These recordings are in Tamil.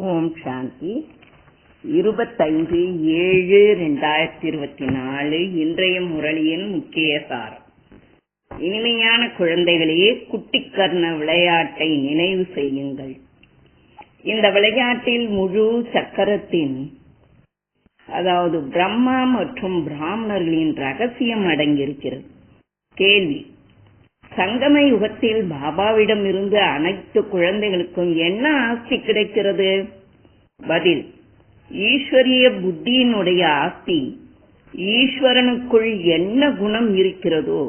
ஓம் சாந்தி. இருபத்தைந்து ஏழு ரெண்டாயிரத்தி இருபத்தி நாலு இன்றைய முரளியின் முக்கிய சாரம். இனிமையான குழந்தைகளே குட்டிக்கர்ண விளையாட்டை நினைவு செய்யுங்கள். இந்த விளையாட்டில் முழு சக்கரத்தின் அதாவது பிரம்மா மற்றும் பிராமணர்களின் ரகசியம் அடங்கியிருக்கிறது. கேள்வி சங்கம யுகத்தில் பாபாவிடம் இருந்து அனைத்து குழந்தைகளுக்கும் என்ன ஆஸ்தி கிடைக்கிறது? பதில் ஈஸ்வரிய புத்தியினுடைய ஆஸ்தி ஈஸ்வரனுக்குள் என்ன குணம் இருக்கிறதோ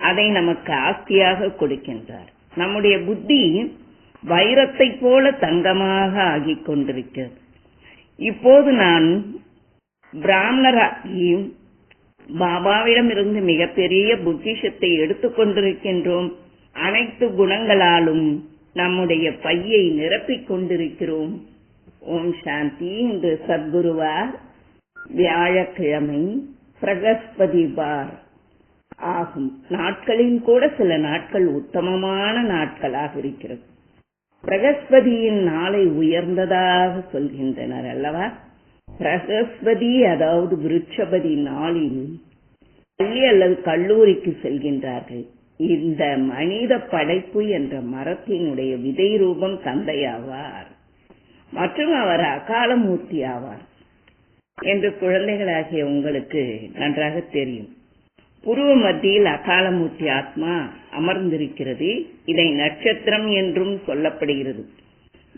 அதை நமக்கு ஆஸ்தியாக கொடுக்கின்றார். நம்முடைய புத்தி வைரத்தை போல தங்கமாக ஆகிக் கொண்டிருக்கிறது. இப்போது நான் பிராமணராகி பாபாவிடம் இருந்து மிகப்பெரிய புத்திஷத்தை எடுத்துக் கொண்டிருக்கின்றோம். அனைத்து குணங்களாலும் நம்முடைய பையை நிரப்பிக் கொண்டிருக்கிறோம். ஓம் சாந்தி இன்று சத்குருவார். வியாழக்கிழமை பிரகஸ்பதி பார் ஆகும். நாட்களில் கூட சில நாட்கள் உத்தமமான நாட்களாக இருக்கிறது. பிரகஸ்பதியின் நாளை உயர்ந்ததாக சொல்கின்றனர் அல்லவா? பிரகஸ்பதி அதாவது விருட்சபதி நாளில் பள்ளி அல்லது கல்லூரிக்கு செல்கின்றார்கள். இந்த மனித படைப்பு என்ற மரத்தினுடைய விதை ரூபம் தந்தையாவார். மற்றும் அவர் அகாலமூர்த்தி ஆவார். என்று குழந்தைகளாகிய உங்களுக்கு நன்றாக தெரியும். புருவ மத்தியில் அகாலமூர்த்தி ஆத்மா அமர்ந்திருக்கிறது. இதை நட்சத்திரம் என்றும் சொல்லப்படுகிறது.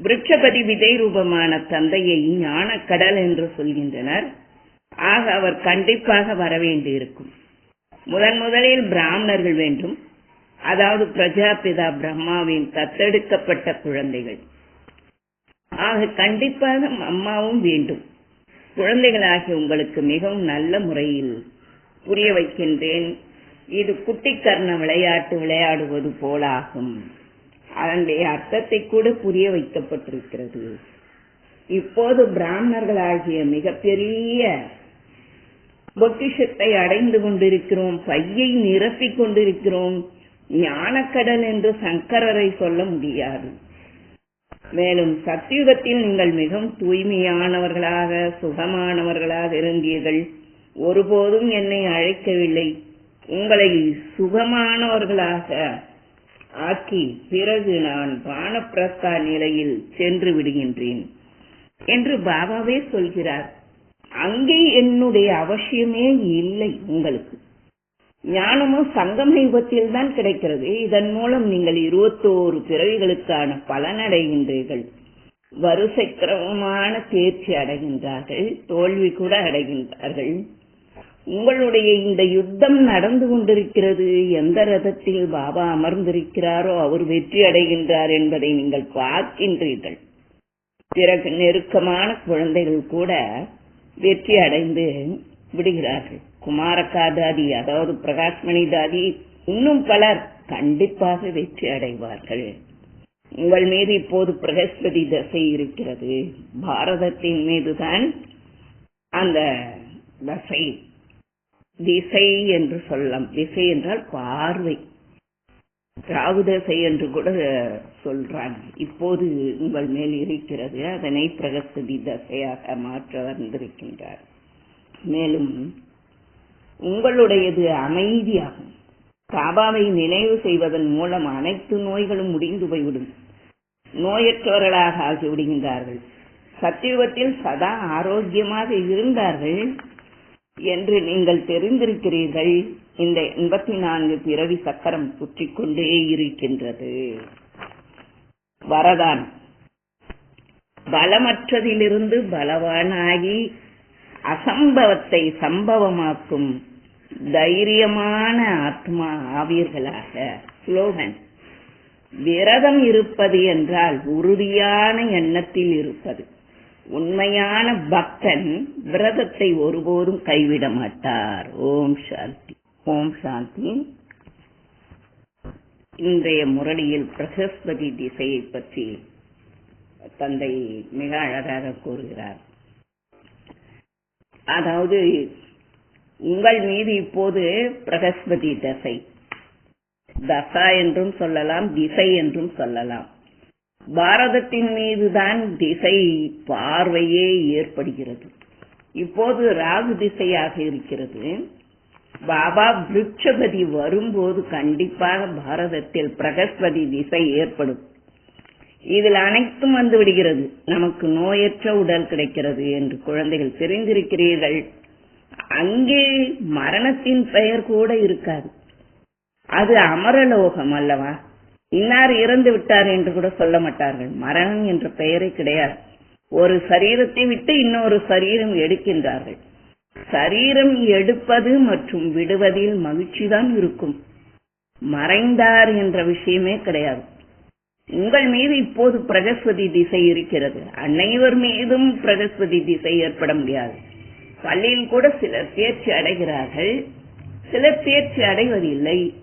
விருட்சபதி விதை ரூபமான தந்தையை ஞானக்கடல் என்று சொல்கின்றனர். ஆக அவர் கண்டிப்பாக வர வேண்டியிருக்கும். முதன் முதலில் பிராமணர்கள் வேண்டும். அதாவது பிரஜாபிதா பிரம்மாவின் தத்தெடுக்கப்பட்ட குழந்தைகள். ஆக கண்டிப்பாக அம்மாவும் வேண்டும். குழந்தைகளாகிய உங்களுக்கு மிகவும் நல்ல முறையில் புரிய வைக்கின்றேன். இது குட்டிக்கர்ண விளையாட்டு விளையாடுவது போலாகும். அதனுடைய அர்த்தத்தை கூட புரிய வைக்கப்பட்டிருக்கிறது. இப்போது பிராமணர்களாகிய மிகப்பெரிய பொக்கிஷத்தை அடைந்து கொண்டிருக்கிறோம் பையை நிரப்பிக் கொண்டிருக்கிறோம் ஞானக்கடல் என்று சங்கரரை சொல்ல முடியாது. மேலும் சத்தியுகத்தில் நீங்கள் மிகவும் தூய்மையானவர்களாக சுகமானவர்களாக இருந்தீர்கள். ஒருபோதும் என்னை அழைக்கவில்லை. உங்களை சுகமானவர்களாக ஆக்கி பிறகு நான் பானப்பிரஸ்தா நிலையில் சென்று விடுகின்றேன் என்று பாபாவே சொல்கிறார். அங்கே என்னுடைய அவசியமே இல்லை உங்களுக்கு. ஞானமும் சங்கம யுகத்தில் தான் கிடைக்கிறது. இதன் மூலம் நீங்கள் இருபத்தோரு பிறவிகளுக்கான பலனடைகின்றீர்கள் வரிசை கிரமமான தேர்ச்சி அடைகின்றார்கள். தோல்வி கூட அடைகின்றார்கள். உங்களுடைய இந்த யுத்தம் நடந்து கொண்டிருக்கிறது எந்த ரதத்தில் பாபா அமர்ந்திருக்கிறாரோ அவர் வெற்றி அடைகின்றார் என்பதை நீங்கள் பார்க்கின்றீர்கள். பிறகு நெருக்கமான குழந்தைகள் கூட வெற்றி அடைந்து விடுகிறார்கள். குமாரகாதாதி அதாவது பிரகாஷ்மணி தாதி இன்னும் பலர் கண்டிப்பாக வெற்றி அடைவார்கள். உங்கள் மீது இப்போது பிரகஸ்பதி தசை இருக்கிறது. பாரதத்தின் மீதுதான் அந்த தசை திசை என்று சொல்லலாம். திசை என்றால் பார்வை. ராகு என்று கூட சொல்றாங்க. இப்போது உங்கள் மேல் இருக்கிறது அதனை பிரகஸ்பதி தசையாக மாற்ற வந்திருக்கின்றார். மேலும் உங்களுடையது அமைதியாகும். பாபாவை நினைவு செய்வதன் மூலம் அனைத்து நோய்களும் முடிந்து போய்விடும். நோயற்றவர்களாக ஆகிவிடுகின்றார்கள். சத்தியுகத்தில் சதா ஆரோக்கியமாக இருந்தார்கள். என்று நீங்கள் தெரிந்திருக்கிறீர்கள். இந்த எண்பத்தி நான்கு பிறவி சக்கரம் சுற்றி கொண்டே இருக்கின்றது. வரதான். பலமற்றதிலிருந்து பலவானாகி அசம்பவத்தை சம்பவமாக்கும் தைரியமான ஆத்மா ஆவீர்களாக. ஸ்லோகன். விரதம் இருப்பது என்றால் உறுதியான எண்ணத்தில் இருப்பது. உண்மையான பக்தன் விரதத்தை ஒருபோதும் கைவிட மாட்டார். ஓம் சாந்தி. ஓம் சாந்தி. இன்றைய முரளியில் பிரகஸ்பதி திசையை பற்றி தந்தை மிக அழகாக கூறுகிறார். அதாவது உங்கள் மீது இப்போது பிரகஸ்பதி தசை. தசா என்றும் சொல்லலாம் திசை என்றும் சொல்லலாம். பாரதத்தின் மீதுதான் திசை பார்வையே ஏற்படுகிறது. இப்போது ராகு திசையாக இருக்கிறது. பாபா விருட்சபதி வரும்போது கண்டிப்பாக பாரதத்தில் பிரகஸ்பதி திசை ஏற்படும். இதில் அனைத்தும் வந்து விடுகிறது. நமக்கு நோயற்ற உடல் கிடைக்கிறது என்று குழந்தைகள் தெரிந்திருக்கிறீர்கள். அங்கே மரணத்தின் பெயர் கூட இருக்காது. அது அமரலோகம் அல்லவா? இன்னார் இறந்து விட்டார் என்று கூட சொல்ல மாட்டார்கள். மரணம் என்ற பெயரே கிடையாது. ஒரு சரீரத்தை விட்டு இன்னொரு சரீரம் எடுக்கின்றார்கள். சரீரம் எடுப்பது மற்றும் விடுவதில் மகிழ்ச்சிதான் இருக்கும். மறைந்தார் என்ற விஷயமே கிடையாது. உங்கள் மீது இப்போது பிரகஸ்பதி திசை இருக்கிறது. அனைவர் மீதும் பிரகஸ்பதி திசை ஏற்பட முடியாது. பள்ளியில் கூட சிலர் தேர்ச்சி அடைகிறார்கள். சிலர் தேர்ச்சி அடைவதில்லை.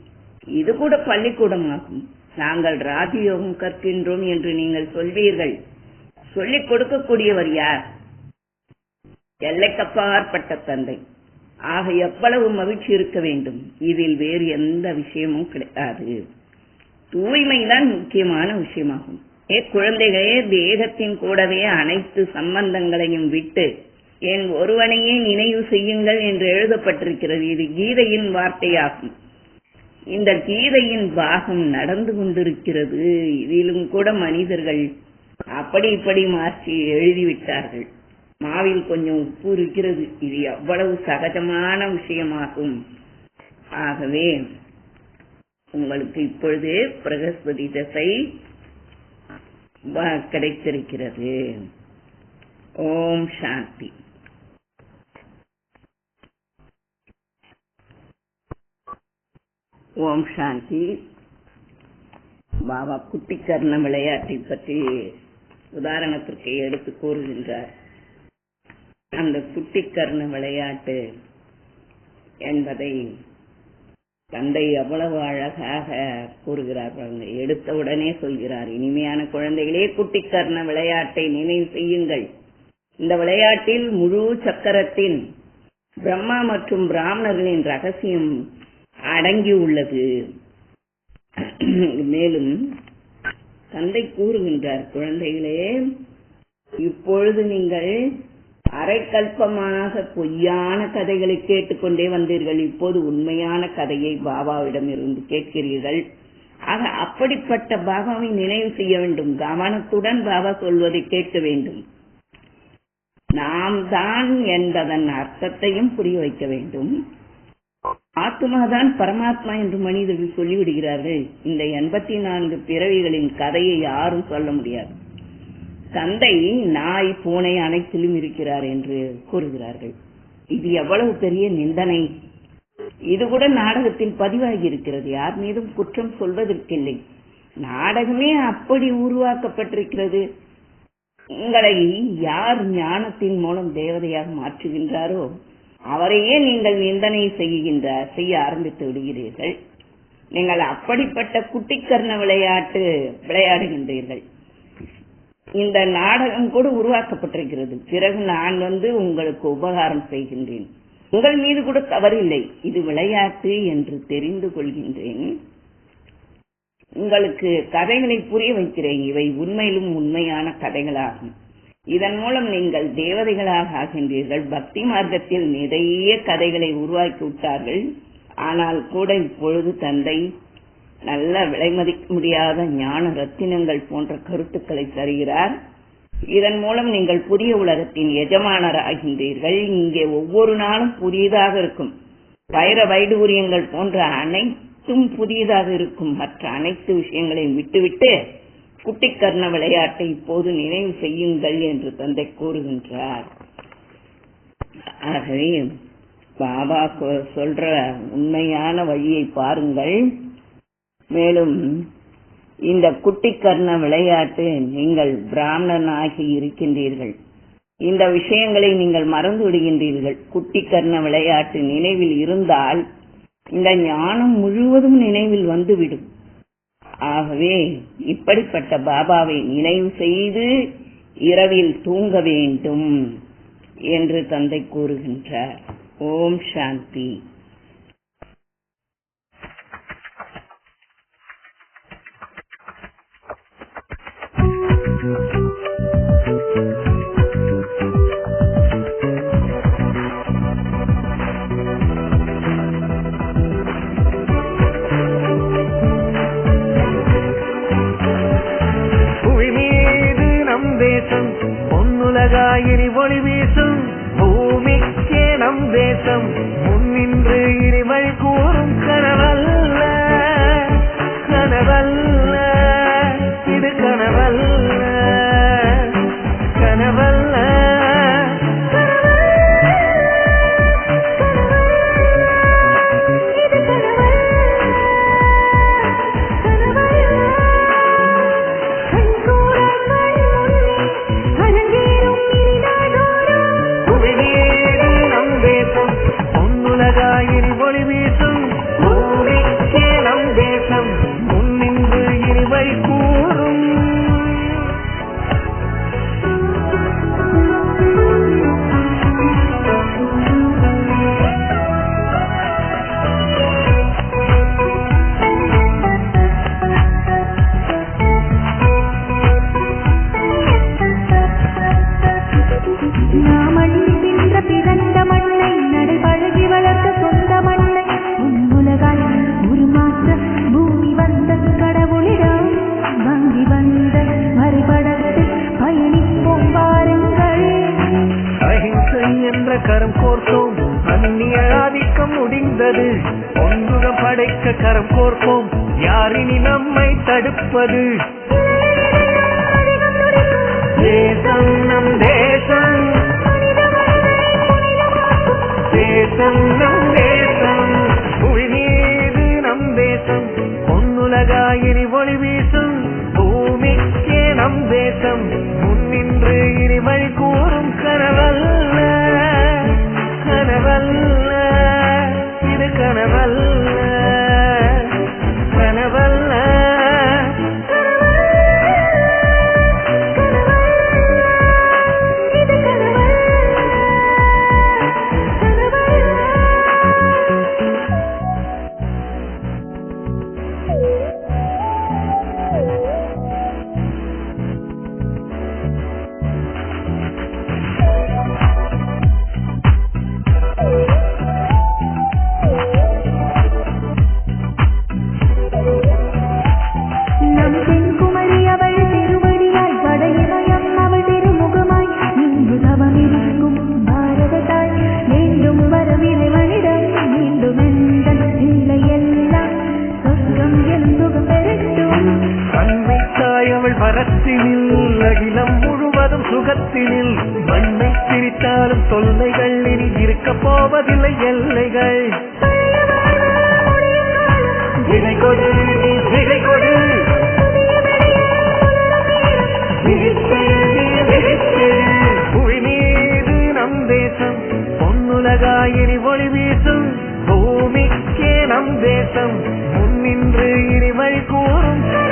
இது கூட பள்ளிக்கூடமாகும். நாங்கள் ராஜயோகம் கற்கின்றோம் என்று நீங்கள் சொல்வீர்கள். சொல்லிக் கொடுக்கக்கூடியவர் யார்? எல்லைக்கப்பாற்பட்ட தந்தை. ஆக எவ்வளவு மகிழ்ச்சி இருக்க வேண்டும். இதில் வேறு எந்த விஷயமும் கிடையாது. தூய்மைதான் முக்கியமான விஷயமாகும். ஏ குழந்தைகளே தேகத்தின் கூடவே அனைத்து சம்பந்தங்களையும் விட்டு என் ஒருவனையே நினைவு செய்யுங்கள் என்று எழுதப்பட்டிருக்கிறது. இது கீதையின் வார்த்தையாகும். இந்த கீதையின் பாகம் நடந்து கொண்டிருக்கிறது. இதிலும் கூட மனிதர்கள் அப்படி இப்படி மாற்றி எழுதிவிட்டார்கள். மாவில் கொஞ்சம் உப்பு இருக்கிறது. இது எவ்வளவு சகஜமான விஷயமாகும். ஆகவே உங்களுக்கு இப்பொழுது பிரகஸ்பதி தசை வ- கிடைத்திருக்கிறது. ஓம் சாந்தி. ஓம் சாந்தி. பாபா குட்டிக்கர்ண விளையாட்டை பற்றி உதாரணத்திற்கு எடுத்து கூறுகின்றார். அந்த குட்டிக்கர்ண விளையாட்டு என்பதை தந்தை எவ்வளவு அழகாக கூறுகிறார் பாருங்க எடுத்த உடனே சொல்கிறார். இனிமையான குழந்தைகளே குட்டிக்கர்ண விளையாட்டை நினைவு செய்யுங்கள். இந்த விளையாட்டில் முழு சக்கரத்தின் பிரம்மா மற்றும் பிராமணர்களின் ரகசியம் அடங்கி உள்ளது. மேலும் தந்தை கூறுகின்றார் குழந்தைகளே இப்பொழுது நீங்கள் அரைக்கல்பமாக பொய்யான கதைகளை கேட்டுக்கொண்டே வந்தீர்கள். இப்போது உண்மையான கதையை பாபாவிடம் இருந்து கேட்கிறீர்கள். ஆக அப்படிப்பட்ட பாபாவை நினைவு செய்ய வேண்டும். கவனத்துடன் பாபா சொல்வதை கேட்க வேண்டும். நாம் தான் என்பதன் அர்த்தத்தையும் புரிய வைக்க வேண்டும். ஆத்மாதான் பரமாத்மா என்று மனிதர்கள் சொல்லிவிடுகிறார்கள். இந்த எண்பத்தி நான்கு பிறவிகளின் கதையை யாரும் சொல்ல முடியாது. தந்தை நாய் பூனை அனைத்திலும் இருக்கிறார் என்று கூறுகிறார்கள். இது எவ்வளவு பெரிய நிந்தனை. இது கூட நாடகத்தில் பதிவாகி இருக்கிறது. யார் மீதும் குற்றம் சொல்வதற்கில்லை. நாடகமே அப்படி உருவாக்கப்பட்டிருக்கிறது. உங்களை யார் ஞானத்தின் மூலம் தேவதையாக மாற்றுகின்றாரோ அவரையே நீங்கள் நிந்தனை செய்கின்ற செய்ய ஆரம்பித்து விடுகிறீர்கள். நீங்கள் அப்படிப்பட்ட குட்டிக்கர்ண விளையாட்டு விளையாடுகின்றீர்கள். இந்த நாடகம் கூட உருவாக்கப்பட்டிருக்கிறது. பிறகு நான் வந்து உங்களுக்கு உபகாரம் செய்கின்றேன். உங்கள் மீது கூட தவறில்லை. இது விளையாட்டு என்று தெரிந்து கொள்கின்றேன். உங்களுக்கு கதைகளை புரிய வைக்கிறேன். இவை உண்மையிலும் உண்மையான கதைகளாகும். இதன் மூலம் நீங்கள் தேவதைகளாக ஆகின்றீர்கள். பக்தி மார்க்கத்தில் நிறைய கதைகளை உருவாக்கி விட்டார்கள். ஆனால் கூட இப்பொழுது தந்தை நல்ல விலை மதிக்க முடியாத ஞான ரத்தினங்கள் போன்ற கருத்துக்களை தருகிறார். இதன் மூலம் நீங்கள் புதிய உலகத்தின் எஜமானர் ஆகின்றீர்கள். இங்கே ஒவ்வொரு நாளும் புதியதாக இருக்கும். வைர வைடூரியங்கள் போன்ற அனைத்தும் புதியதாக இருக்கும். மற்ற அனைத்து விஷயங்களையும் விட்டுவிட்டு குட்டி கர்ண விளையாட்டை இப்போது நினைவு செய்யுங்கள் என்று தந்தை கூறுகின்றார். ஆகவே பாபா சொல்ற உண்மையான வழியை பாருங்கள். மேலும் இந்த குட்டி கர்ண விளையாட்டு நீங்கள் பிராமணனாகி இருக்கின்றீர்கள். இந்த விஷயங்களை நீங்கள் மறந்து விடுகின்றீர்கள். குட்டி கர்ண விளையாட்டு நினைவில் இருந்தால் இந்த ஞானம் முழுவதும் நினைவில் வந்துவிடும். ஆகவே இப்படிப்பட்ட பாபாவை நினைவு செய்து இரவில் தூங்க வேண்டும் என்று தந்தை கூறுகின்றார். ஓம் சாந்தி. புவி திரும்பும் பாருங்கள். அஹிம்சை என்ற கரம் கோர்த்தோம். அந்நிய ஆதிக்கம் முடிந்தது. ஒன்றுகம் படைக்க கரம் கோர்ப்போம் யாரினி நம்மை தடுப்பது? தேசம் நம் தேசம். தேசம் நம் தேசம். புவி மீது நம் தேசம். பொன்னுலகாயிரி ஒளிவி முழுவதும் மண்ணை பிரித்தாலும் தொல்லைகள் இனி இருக்க போவதில்லை எல்லைகள். விடை கொடு நீ கொடு. புவி மீது நம் தேசம் பொன்னுலகாயினி ஒளி வீசும். பூமிக்கே நம் தேசம் முன்னின்று இனி வழி கூறும்.